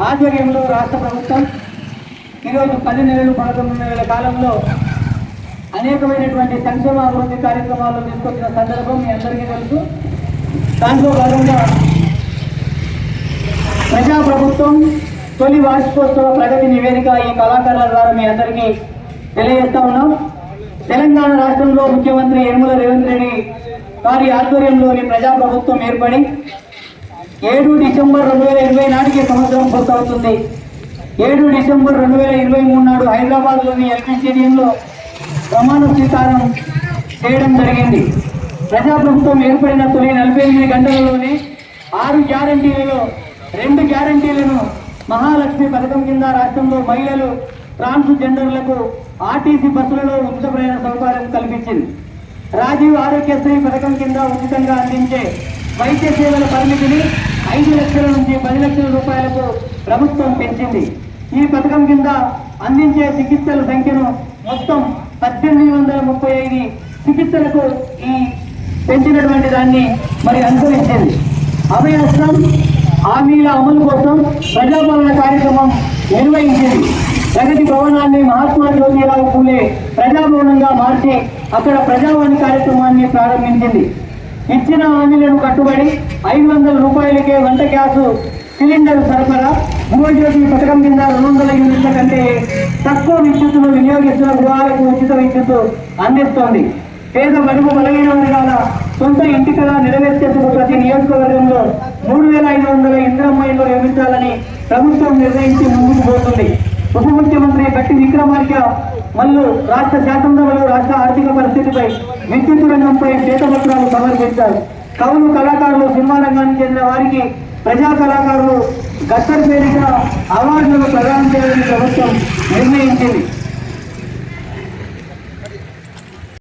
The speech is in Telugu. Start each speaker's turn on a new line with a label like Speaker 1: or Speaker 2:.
Speaker 1: ఆధ్వర్యంలో రాష్ట్ర ప్రభుత్వం ఈరోజు పది నెలలు పదకొండు నెలల కాలంలో అనేకమైనటువంటి సంక్షేమ అభివృద్ధి కార్యక్రమాలు తీసుకొచ్చిన సందర్భం మీ అందరికీ తెలుసు. దాంట్లో భాగంగా ప్రజాప్రభుత్వం తొలి వార్షికోత్సవ ప్రగతి నివేదిక ఈ కళాకారుల ద్వారా మీ అందరికీ తెలియజేస్తా ఉన్నాం. తెలంగాణ రాష్ట్రంలో ముఖ్యమంత్రి యనమల రేవంత్ రెడ్డి వారి ఆధ్వర్యంలోని ప్రజాప్రభుత్వం ఏర్పడి ఏడు డిసెంబర్ రెండు వేల ఇరవై నాటికి సంవత్సరం పూర్తవుతుంది ఏడు డిసెంబర్ రెండు వేల ఇరవై మూడు నాడు హైదరాబాద్లోని ఎల్పీ స్టేడియంలో ప్రమాణ స్వీకారం చేయడం జరిగింది. ప్రజాప్రభుత్వం ఏర్పడిన తొలి నలభై ఎనిమిది గంటలలోనే ఆరు గ్యారంటీలలో రెండు గ్యారంటీలను మహాలక్ష్మి పథకం కింద రాష్ట్రంలో మహిళలు ట్రాన్స్జెండర్లకు ఆర్టీసీ బస్సులలో ఉచిత ప్రయాణ సౌకర్యం కల్పించింది. రాజీవ్ ఆరోగ్యశ్రీ పథకం కింద ఉచితంగా అందించే వైద్య సేవల పరిమితిని ఐదు లక్షల నుంచి పది లక్షల రూపాయలకు ప్రభుత్వం పెంచింది. ఈ పథకం కింద అందించే చికిత్సల సంఖ్యను మొత్తం పద్దెనిమిది వందల ముప్పై ఐదు చికిత్సలకు ఈ పెంచినటువంటి దాన్ని మరి అనుసరించింది. అభయహస్తం హామీల అమలు కోసం ప్రజాపాలన కార్యక్రమం నిర్వహించింది. ప్రగతి భవనాన్ని మహాత్మా జ్యోతిరావు పూలే ప్రజాభవనంగా మార్చి అక్కడ ప్రజావాణి కార్యక్రమాన్ని ప్రారంభించింది. ఇచ్చిన హామీలను కట్టుబడి ఐదు వందల రూపాయలకే వంట గ్యాసు సిలిండర్ సరఫరా గృహజ్యోతి పథకం కింద రెండు వందల యూనిట్ల కంటే తక్కువ విద్యుత్తును వినియోగిస్తున్న గృహాలకు ఉచిత విద్యుత్తు అందిస్తోంది. పేద బడుగు బలమైన వర్గాల సొంత ఇంటి కళ నెరవేర్చేందుకు ప్రతి నియోజకవర్గంలో మూడు వేల ఐదు వందల ఇంద్రమ్మాయిలు నిర్మించాలని ప్రభుత్వం నిర్ణయించి ముందుకు పోతుంది. ఉప ముఖ్యమంత్రి గట్టి విక్రమార్క మల్లు రాష్ట్ర శాసనసభలో రాష్ట్ర రంగంపై విద్యుత్ రంగంపై శ్వేతపత్రాలు సమర్పించారు. కవులు కళాకారులు సినిమా రంగానికి చెందిన వారికి ప్రజా కళాకారులు గద్దర్ పేరిట అవార్డులను ప్రదానం చేయాలని ప్రభుత్వం నిర్ణయించింది.